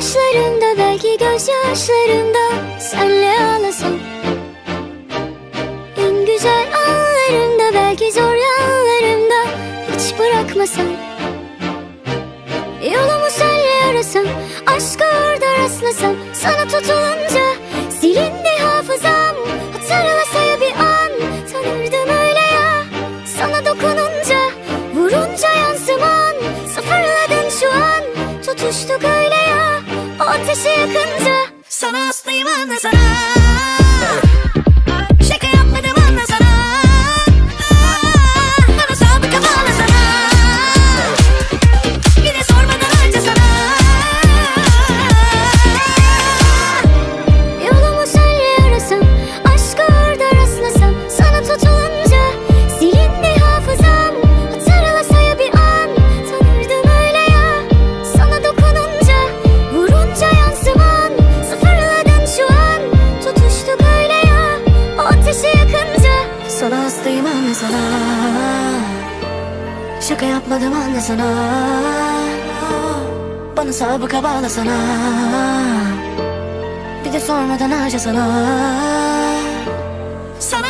yaşlarımda belki gözyaşlarımda Senle ağlasam. En güzel anlarımda belki zor yanlarımda Hiç bırakmasam. Yolumu senle arasam Aşka orada rastlasam. Sana tutulunca Silindi hafızam. Hatırlasa ya bir an Tanırdım öyle ya. Sana dokununca Vurunca yansıman. Sıfırladın şu an Tutuştuk öyle ya ateşi yakınca Sana hastayım anla sana Şaka yapmadım anla sana. Bana sabıka bağla sana Bir de sormadan harca sana Sana